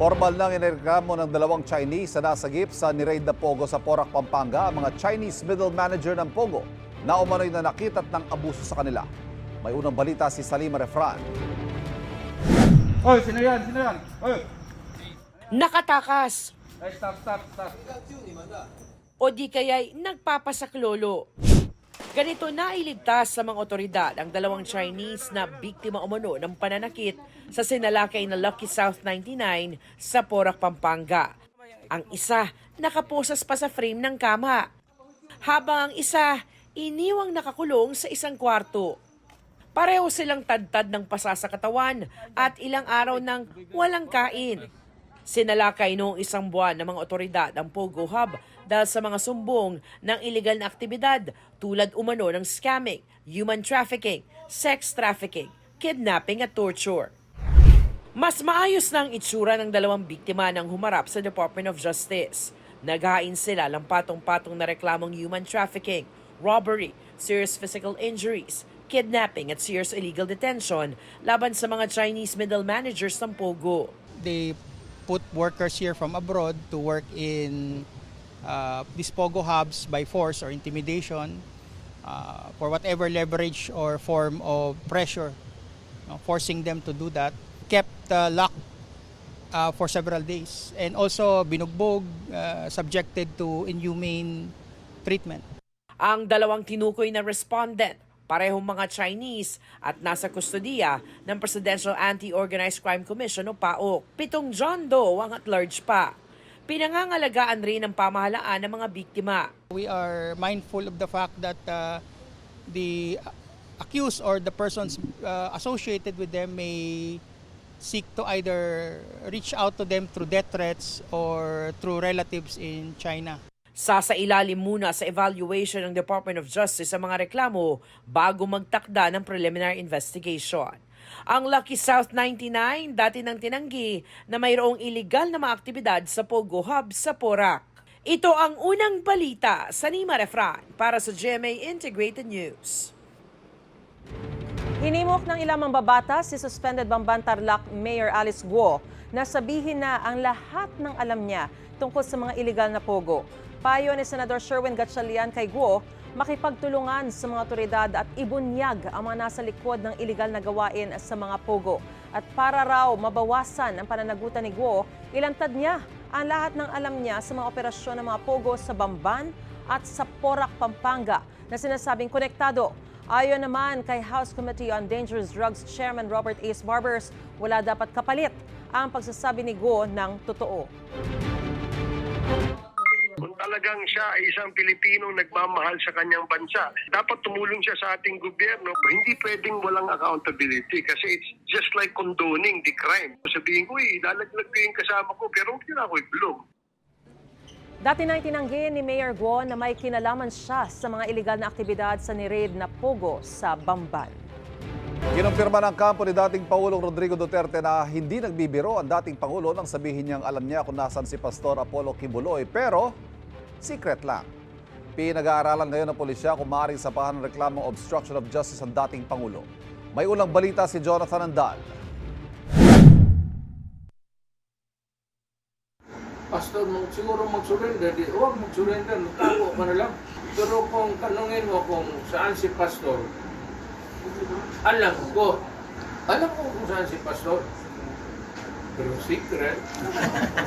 Formal nang inireklamo ng dalawang Chinese na nasagip sa niraid na Pogo sa Porac, Pampanga ang mga Chinese middle manager ng Pogo na umano'y nanakit at ng abuso sa kanila. May unang balita si Salima Refran. Oy, sino yan? Sino yan? Oy! nakatakas Ay, stop, stop, stop. o di kaya'y nagpapasaklolo. Ganito na iligtas sa mga otoridad ang dalawang Chinese na biktima umano ng pananakit sa sinalakay na Lucky South 99 sa Porac, Pampanga. Ang isa nakaposas pa sa frame ng kama, habang ang isa iniwang nakakulong sa isang kwarto. Pareho silang tadtad ng pasa sa katawan at ilang araw ng walang kain. Sinalakay noong isang buwan ng mga otoridad ang Pogo Hub dahil sa mga sumbong ng illegal na aktibidad tulad umano ng scamming, human trafficking, sex trafficking, kidnapping at torture. Mas maayos na ang itsura ng dalawang biktima nang humarap sa Department of Justice. Naghain sila ng patong-patong na reklamong human trafficking, robbery, serious physical injuries, kidnapping at serious illegal detention laban sa mga Chinese middle managers ng Pogo. they put workers here from abroad to work in uh, these pogo hubs by force or intimidation uh, for whatever leverage or form of pressure, you know, forcing them to do that. Kept uh, locked uh, for several days and also binugbog, uh, subjected to inhumane treatment. Ang dalawang tinukoy na respondent, parehong mga Chinese at nasa kustodiya ng Presidential Anti-Organized Crime Commission o PAOK. Pitong John Doe ang at large pa. Pinangangalagaan rin ng pamahalaan ng mga biktima. We are mindful of the fact that uh, the accused or the persons uh, associated with them may seek to either reach out to them through death threats or through relatives in China. Sasailalim muna sa evaluation ng Department of Justice sa mga reklamo bago magtakda ng preliminary investigation. Ang Lucky South 99 dati nang tinanggi na mayroong iligal na mga aktibidad sa Pogo Hub sa Porac. Ito ang unang balita sa Nima Refran para sa GMA Integrated News. Hinimok ng ilang mambabatas si suspended Bamban Tarlac Mayor Alice Guo na sabihin na ang lahat ng alam niya tungkol sa mga illegal na pogo. Payo ni Senador Sherwin Gatchalian kay Guo makipagtulungan sa mga otoridad at ibunyag ang mga nasa likod ng illegal na gawain sa mga pogo. At para raw mabawasan ang pananagutan ni Guo, ilantad niya ang lahat ng alam niya sa mga operasyon ng mga pogo sa Bamban at sa Porac, Pampanga na sinasabing konektado Ayon naman kay House Committee on Dangerous Drugs Chairman Robert Ace Barbers, wala dapat kapalit ang pagsasabi ni Go ng totoo. Kung talagang siya ay isang Pilipinong nagmamahal sa kanyang bansa, dapat tumulong siya sa ating gobyerno. Hindi pwedeng walang accountability kasi it's just like condoning the crime. Sabihin ko, eh, lalaglag ko yung kasama ko pero niyo na ako i-blow. Dati na itinanggi ni Mayor Guo na may kinalaman siya sa mga iligal na aktibidad sa niraid na Pogo sa Bamban. Kinumpirma ng kampo ni dating Pangulong Rodrigo Duterte na hindi nagbibiro ang dating Pangulo nang sabihin niyang alam niya kung nasan si Pastor Apollo Kibuloy pero secret lang. Pinag-aaralan ngayon ng pulisya kung maaaring sapahan ng reklamong obstruction of justice ang dating Pangulo. May ulang balita si Jonathan Andal. pastor mag, siguro mag-surrender, di, huwag mag-surrender, magtago ka na lang. Pero kung tanungin mo kung saan si pastor, alam ko, alam ko kung saan si pastor. Pero secret.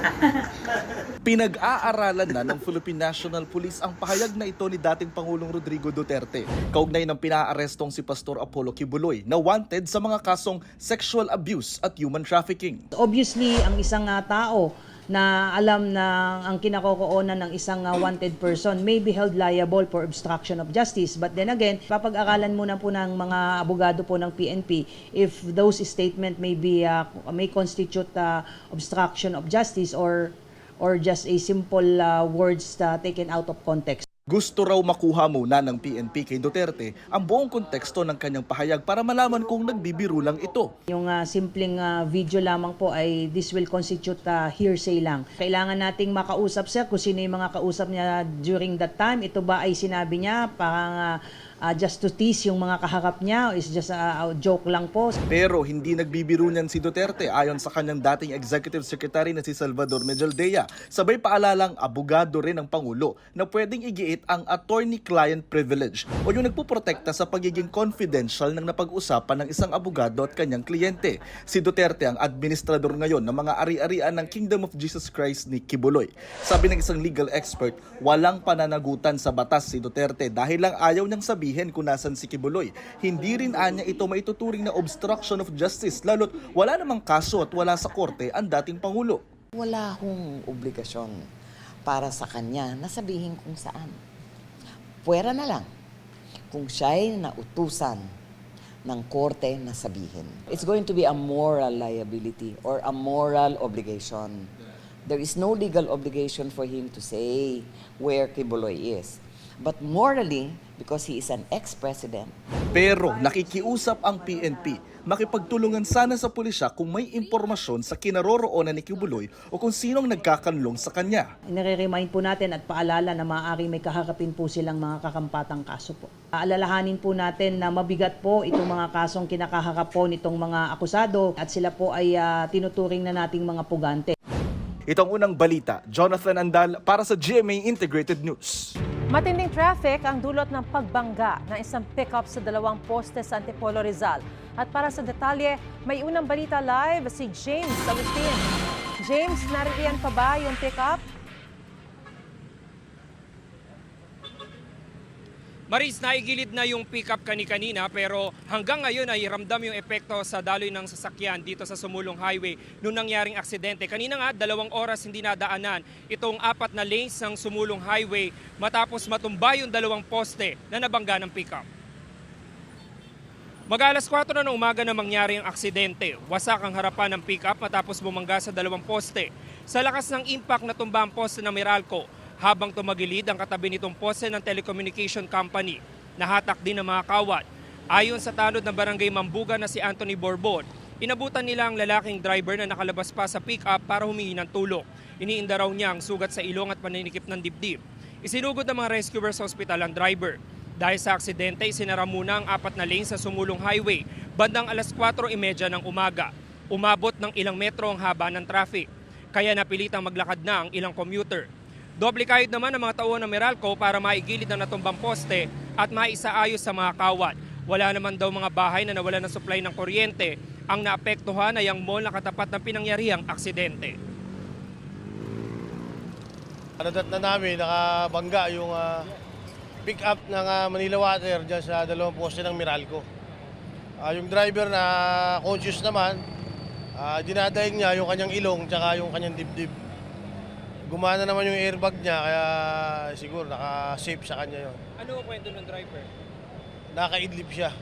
Pinag-aaralan na ng Philippine National Police ang pahayag na ito ni dating Pangulong Rodrigo Duterte. Kaugnay ng pinaarestong si Pastor Apollo Kibuloy na wanted sa mga kasong sexual abuse at human trafficking. Obviously, ang isang ah, tao na alam na ang kinakokoonan ng isang ah, wanted person may be held liable for obstruction of justice. But then again, papag-aralan muna po ng mga abogado po ng PNP if those statement may be ah, may constitute ah, obstruction of justice or or just a simple ah, words ah, taken out of context. Gusto raw makuha muna ng PNP kay Duterte ang buong konteksto ng kanyang pahayag para malaman kung nagbibiro lang ito. Yung ah, simpleng ah, video lamang po ay this will constitute ah, hearsay lang. Kailangan nating makausap sir kung sino yung mga kausap niya during that time. Ito ba ay sinabi niya parang ah, ah, just to tease yung mga kaharap niya, is just a, a joke lang po. Pero hindi nagbibiro niyan si Duterte ayon sa kanyang dating executive secretary na si Salvador Medjaldea. Sabay paalalang abogado rin ng Pangulo na pwedeng igiit ang attorney-client privilege o yung nagpuprotekta sa pagiging confidential ng napag-usapan ng isang abogado at kanyang kliyente. Si Duterte ang administrador ngayon ng mga ari-arian ng Kingdom of Jesus Christ ni Kibuloy. Sabi ng isang legal expert, walang pananagutan sa batas si Duterte dahil lang ayaw niyang sabihin kung nasan si Kibuloy. Hindi rin anya ito maituturing na obstruction of justice lalo't wala namang kaso at wala sa korte ang dating Pangulo. Wala akong obligasyon para sa kanya na sabihin kung saan. Pwera na lang kung siya'y nautusan ng korte na sabihin. It's going to be a moral liability or a moral obligation. There is no legal obligation for him to say where Kibuloy is. But morally, because he is an ex-president, Pero nakikiusap ang PNP, makipagtulungan sana sa pulisya kung may impormasyon sa kinaroroonan ni Kibuloy o kung sinong nagkakanlong sa kanya. Nire-remind po natin at paalala na maaari may kaharapin po silang mga kakampatang kaso po. Aalalahanin po natin na mabigat po itong mga kasong kinakaharap po nitong mga akusado at sila po ay ah, tinuturing na nating mga pugante. Itong unang balita, Jonathan Andal para sa GMA Integrated News. Matinding traffic ang dulot ng pagbangga ng isang pickup sa dalawang poste sa Antipolo Rizal. At para sa detalye, may unang balita live si James Agustin. James, naririyan pa ba yung pickup? Maris, naigilid na yung pickup kani-kanina pero hanggang ngayon ay ramdam yung epekto sa daloy ng sasakyan dito sa Sumulong Highway nung nangyaring aksidente. Kanina nga, dalawang oras hindi nadaanan itong apat na lanes ng Sumulong Highway matapos matumba yung dalawang poste na nabangga ng pickup. Mag-alas 4 na ng umaga na mangyari ang aksidente. Wasak ang harapan ng pickup matapos bumangga sa dalawang poste. Sa lakas ng impact na tumba ang poste ng Meralco, habang tumagilid ang katabi nitong poste ng telecommunication company. Nahatak din ng mga kawat. Ayon sa tanod ng barangay Mambuga na si Anthony Borbon, inabutan nila ang lalaking driver na nakalabas pa sa pickup para humingi ng tulong. Iniinda raw niya ang sugat sa ilong at paninikip ng dibdib. Isinugod ng mga rescuers sa ospital ang driver. Dahil sa aksidente, isinara muna ang apat na lane sa Sumulong Highway bandang alas 4.30 ng umaga. Umabot ng ilang metro ang haba ng traffic. Kaya napilitang maglakad na ang ilang commuter. Doble kahit naman ang mga tauhan ng Meralco para maigilid ang natumbang poste at maisaayos sa mga kawat. Wala naman daw mga bahay na nawala ng supply ng kuryente. Ang naapektuhan ay ang mall na katapat ng pinangyarihang aksidente. Nadat na namin, nakabangga yung ah, pick up ng ah, Manila Water dyan sa dalawang poste ng Meralco. Ah, yung driver na conscious naman, ah, dinadaing niya yung kanyang ilong tsaka yung kanyang dibdib. Gumana naman yung airbag niya kaya siguro naka-safe sa kanya yon. Ano ang kwento ng driver? Nakaidlip siya.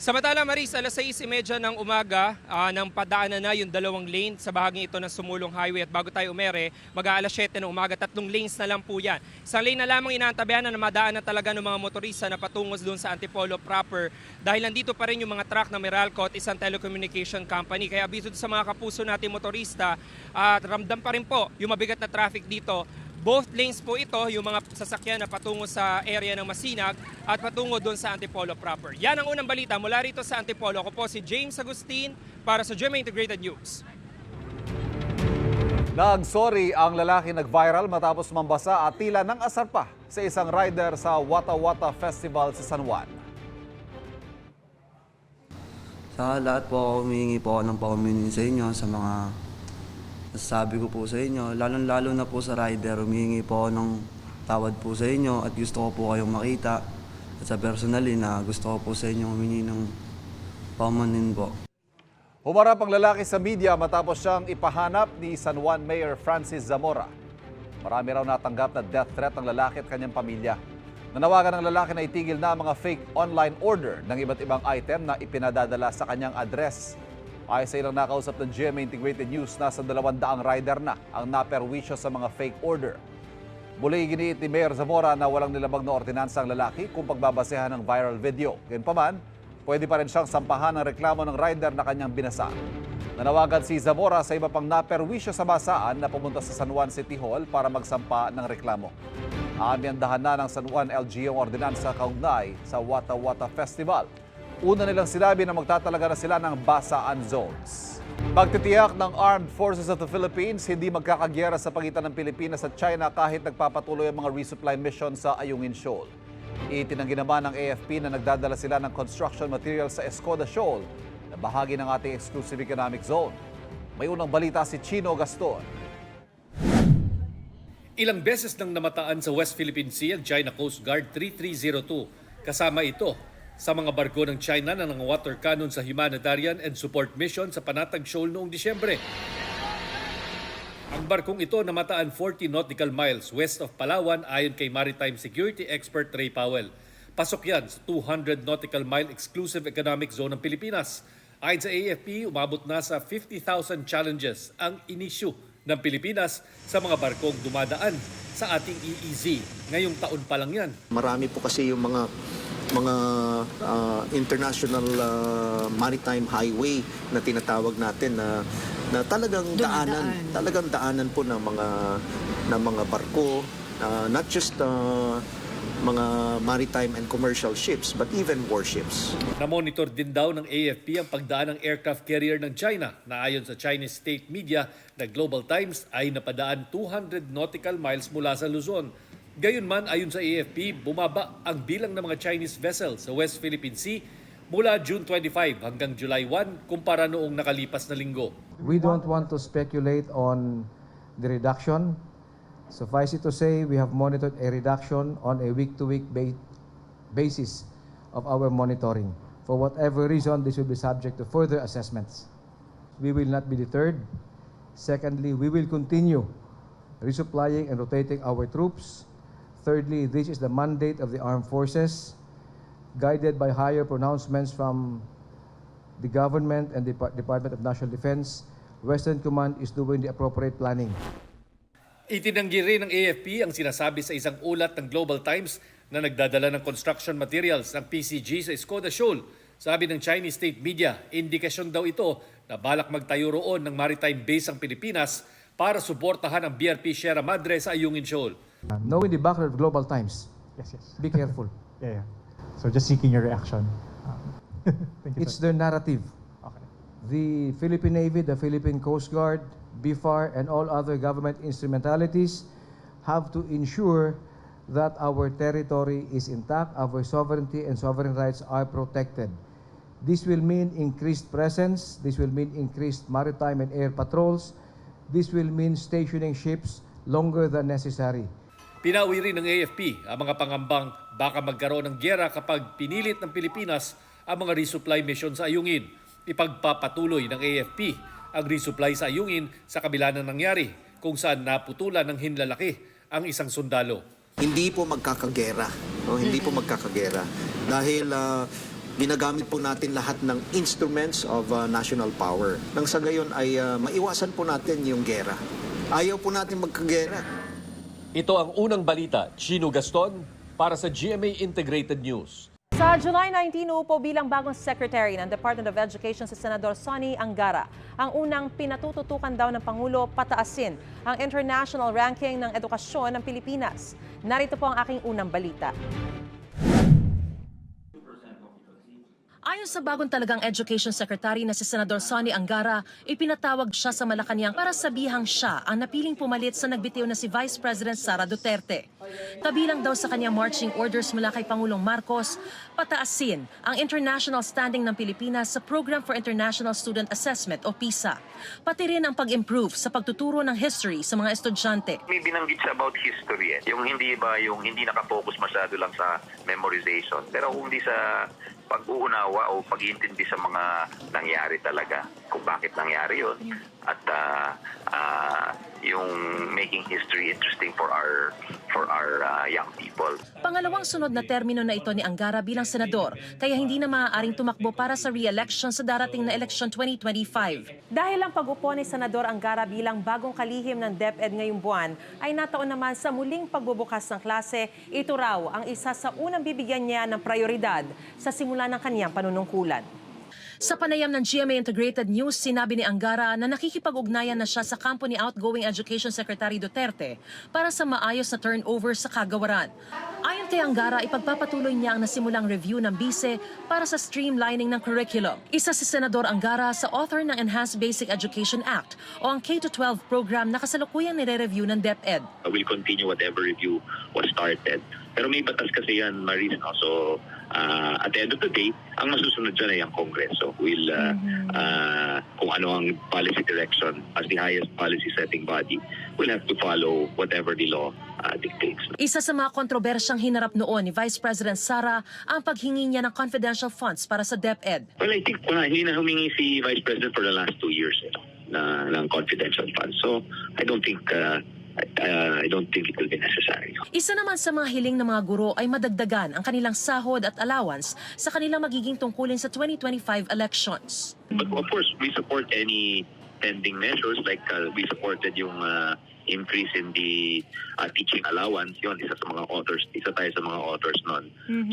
Samantala Maris, alas 6.30 ng umaga, ah, nang padaanan na yung dalawang lane sa bahaging ito ng Sumulong Highway at bago tayo umere, mag-aalas 7 ng umaga, tatlong lanes na lang po yan. Isang lane na lamang inaantabayan na madaan na talaga ng mga motorista na patungos doon sa Antipolo proper dahil nandito pa rin yung mga truck ng Meralco at isang telecommunication company. Kaya abiso sa mga kapuso natin motorista, at ramdam pa rin po yung mabigat na traffic dito Both lanes po ito, yung mga sasakyan na patungo sa area ng Masinag at patungo doon sa Antipolo proper. Yan ang unang balita mula rito sa Antipolo. Ako po si James Agustin para sa GMA Integrated News. Nag-sorry ang lalaki nag-viral matapos mambasa at tila ng asar pa sa isang rider sa Wata Wata Festival sa San Juan. Sa lahat po ako humingi po ako ng paumanhin sa inyo sa mga nasasabi ko po sa inyo. Lalong-lalo na po sa rider, humingi po ako ng tawad po sa inyo at gusto ko po kayong makita. At sa personally na gusto ko po sa inyo humingi ng paumanhin po. Humarap ang lalaki sa media matapos siyang ipahanap ni San Juan Mayor Francis Zamora. Marami raw natanggap na death threat ng lalaki at kanyang pamilya. Nanawagan ng lalaki na itigil na ang mga fake online order ng iba't ibang item na ipinadadala sa kanyang address. Ayon sa ilang nakausap ng GMA Integrated News, nasa dalawang daang rider na ang naperwisyo sa mga fake order. Muli giniit ni Mayor Zamora na walang nilabag na ordinansa ang lalaki kung pagbabasehan ng viral video. Gayunpaman, pwede pa rin siyang sampahan ng reklamo ng rider na kanyang binasa. Nanawagan si Zamora sa iba pang naperwisyo sa basaan na pumunta sa San Juan City Hall para magsampa ng reklamo. Aamyandahan na ng San Juan LGU ordinansa kaugnay sa Wata Wata Festival. Una nilang sinabi na magtatalaga na sila ng basaan zones. Pagtitiyak ng Armed Forces of the Philippines, hindi magkakagyera sa pagitan ng Pilipinas at China kahit nagpapatuloy ang mga resupply mission sa Ayungin Shoal. Itinanggi naman ng AFP na nagdadala sila ng construction materials sa Escoda Shoal na bahagi ng ating exclusive economic zone. May unang balita si Chino Gaston. Ilang beses nang namataan sa West Philippine Sea ang China Coast Guard 3302. Kasama ito sa mga barko ng China na ng water cannon sa humanitarian and support mission sa Panatag Shoal noong Disyembre. Ang barkong ito namataan 40 nautical miles west of Palawan ayon kay maritime security expert Ray Powell. Pasok yan sa 200 nautical mile exclusive economic zone ng Pilipinas. Ayon sa AFP, umabot na sa 50,000 challenges ang inisyu ng Pilipinas sa mga barkong dumadaan sa ating EEZ. Ngayong taon pa lang yan. Marami po kasi yung mga mga ah, international ah, maritime highway na tinatawag natin na na talagang daanan, talagang daanan po ng mga ng mga barko, ah, not just ah, mga maritime and commercial ships but even warships. Na-monitor din daw ng AFP ang pagdaan ng aircraft carrier ng China na ayon sa Chinese state media na Global Times ay napadaan 200 nautical miles mula sa Luzon. Gayunman ayon sa AFP, bumaba ang bilang ng mga Chinese vessels sa West Philippine Sea mula June 25 hanggang July 1 kumpara noong nakalipas na linggo. We don't want to speculate on the reduction. Suffice it to say, we have monitored a reduction on a week-to-week ba- basis of our monitoring. For whatever reason, this will be subject to further assessments. We will not be deterred. Secondly, we will continue resupplying and rotating our troops. Thirdly, this is the mandate of the armed forces, guided by higher pronouncements from the government and the Depar- Department of National Defense. Western Command is doing the appropriate planning. Itinanggi rin ng AFP ang sinasabi sa isang ulat ng Global Times na nagdadala ng construction materials ng PCG sa Escoda Shoal. Sabi ng Chinese state media, indikasyon daw ito na balak magtayo roon ng maritime base ang Pilipinas para suportahan ang BRP Sierra Madre sa Ayungin Shoal. Um, knowing the background of Global Times, Yes, yes. be careful. Yeah, yeah. So just seeking your reaction. Um, Thank you, It's sir. their narrative. Okay. The Philippine Navy, the Philippine Coast Guard, BFAR, and all other government instrumentalities have to ensure that our territory is intact, our sovereignty and sovereign rights are protected. This will mean increased presence, this will mean increased maritime and air patrols, this will mean stationing ships longer than necessary. Pinawi rin ng AFP ang mga pangambang baka magkaroon ng gyera kapag pinilit ng Pilipinas ang mga resupply mission sa Ayungin. Ipagpapatuloy ng AFP ang resupply sa Ayungin sa kabila ng nangyari kung saan naputulan ng hinlalaki ang isang sundalo. Hindi po magkakagera, no? hindi po magkakagera dahil ah, ginagamit po natin lahat ng instruments of ah, national power. Nang sa gayon ay ah, maiwasan po natin yung gera. Ayaw po natin magkagera. Ito ang unang balita, Chino Gaston, para sa GMA Integrated News. Sa July 19, uupo bilang bagong secretary ng Department of Education si Senador Sonny Angara. Ang unang pinatututukan daw ng Pangulo pataasin ang international ranking ng edukasyon ng Pilipinas. Narito po ang aking unang balita. Ayon sa bagong talagang Education Secretary na si Senador Sonny Angara, ipinatawag siya sa Malacanang para sabihang siya ang napiling pumalit sa nagbitiw na si Vice President Sara Duterte. Kabilang daw sa kanyang marching orders mula kay Pangulong Marcos, pataasin ang international standing ng Pilipinas sa Program for International Student Assessment o PISA. Pati rin ang pag-improve sa pagtuturo ng history sa mga estudyante. May binanggit siya about history eh. Yung hindi ba, yung hindi nakapokus masyado lang sa memorization. Pero kung di sa pag-uunawa o pag-iintindi sa mga nangyari talaga, kung bakit nangyari yun. At ah, ah, yung making history interesting for our for our uh, young people. Pangalawang sunod na termino na ito ni Angara bilang senador, kaya hindi na maaaring tumakbo para sa re-election sa darating na election 2025. Dahil ang pag-upo ni Senador Angara bilang bagong kalihim ng DepEd ngayong buwan ay nataon naman sa muling pagbubukas ng klase, ito raw ang isa sa unang bibigyan niya ng prioridad sa simula ng kanyang panunungkulan. Sa panayam ng GMA Integrated News, sinabi ni Angara na nakikipag-ugnayan na siya sa kampo ni outgoing Education Secretary Duterte para sa maayos na turnover sa kagawaran. Ayon kay Angara, ipagpapatuloy niya ang nasimulang review ng BISE para sa streamlining ng curriculum. Isa si Senador Angara sa author ng Enhanced Basic Education Act o ang K-12 program na kasalukuyang nire-review ng DepEd. We'll continue whatever review was started. Pero may batas kasi yan, Maris. So, uh, at the end of the day, ang masusunod dyan ay ang Kongreso. Will, uh, uh, kung ano ang policy direction as the highest policy setting body, will have to follow whatever the law uh, dictates. Isa sa mga kontrobersyang hinarap noon ni Vice President Sara ang paghingi niya ng confidential funds para sa DepEd. Well, I think wala, hindi na humingi si Vice President for the last two years eh, na ng confidential funds. So, I don't think uh, uh, I don't think it will be necessary. Isa naman sa mga hiling ng mga guro ay madagdagan ang kanilang sahod at allowance sa kanilang magiging tungkulin sa 2025 elections. But of course, we support any pending measures like uh, we supported yung uh, increase in the uh, teaching allowance. Yun, isa sa mga authors, isa tayo sa mga authors nun.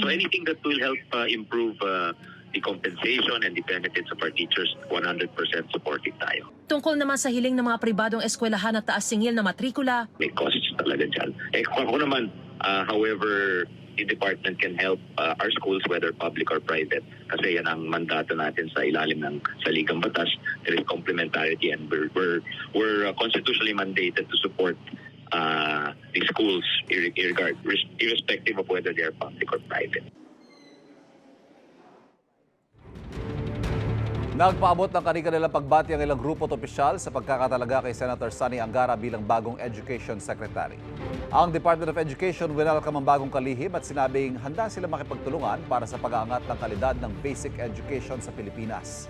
So anything that will help uh, improve uh, the compensation and the benefits of our teachers, 100% supportive tayo. Tungkol naman sa hiling ng mga pribadong eskwelahan na taas singil na matrikula, May costs talaga dyan. Eh, kung ako naman, uh, however the department can help uh, our schools, whether public or private, kasi yan ang mandato natin sa ilalim ng saligang batas. There is complementarity and we're, we're, we're uh, constitutionally mandated to support uh, the schools ir- irregard- irrespective of whether they are public or private. Nagpaabot ng kanilang pagbati ang ilang grupo at opisyal sa pagkakatalaga kay Senator Sani Angara bilang bagong Education Secretary. Ang Department of Education winalcome ang bagong kalihim at sinabing handa sila makipagtulungan para sa pag-aangat ng kalidad ng basic education sa Pilipinas.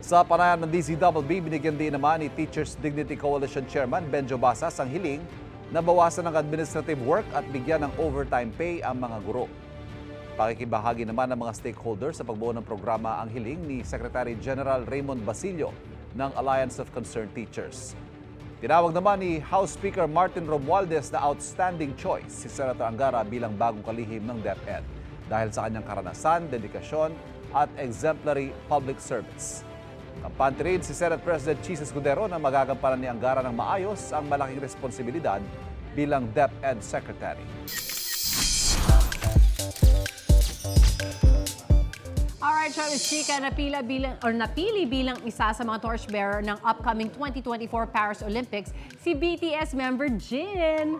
Sa panayam ng DZWB, binigyan din naman ni Teachers Dignity Coalition Chairman Benjo Basas ang hiling na bawasan ng administrative work at bigyan ng overtime pay ang mga guro. Pakikibahagi naman ng mga stakeholders sa pagbuo ng programa ang hiling ni Secretary General Raymond Basilio ng Alliance of Concerned Teachers. Tinawag naman ni House Speaker Martin Romualdez na outstanding choice si Senator Angara bilang bagong kalihim ng DepEd dahil sa kanyang karanasan, dedikasyon at exemplary public service. Kampante rin si Senate President Jesus Cudero na magagampanan ni Angara ng maayos ang malaking responsibilidad bilang DepEd Secretary. Travis Chica, napila bilang, or napili bilang isa sa mga torchbearer ng upcoming 2024 Paris Olympics, si BTS member Jin.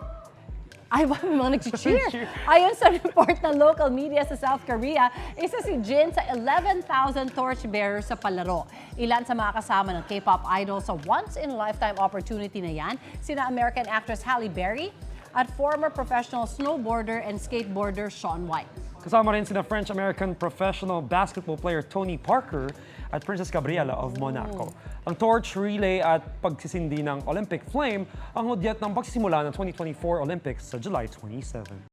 Ay, ba mga nag-cheer? Ayon sa report ng local media sa South Korea, isa si Jin sa 11,000 torchbearers sa palaro. Ilan sa mga kasama ng K-pop idol sa once-in-lifetime opportunity na yan, sina American actress Halle Berry at former professional snowboarder and skateboarder Shaun White. Kasama rin sina French-American professional basketball player Tony Parker at Princess Gabriela of Monaco. Ang torch relay at pagsisindi ng Olympic flame ang hudyat ng pagsisimula ng 2024 Olympics sa July 27.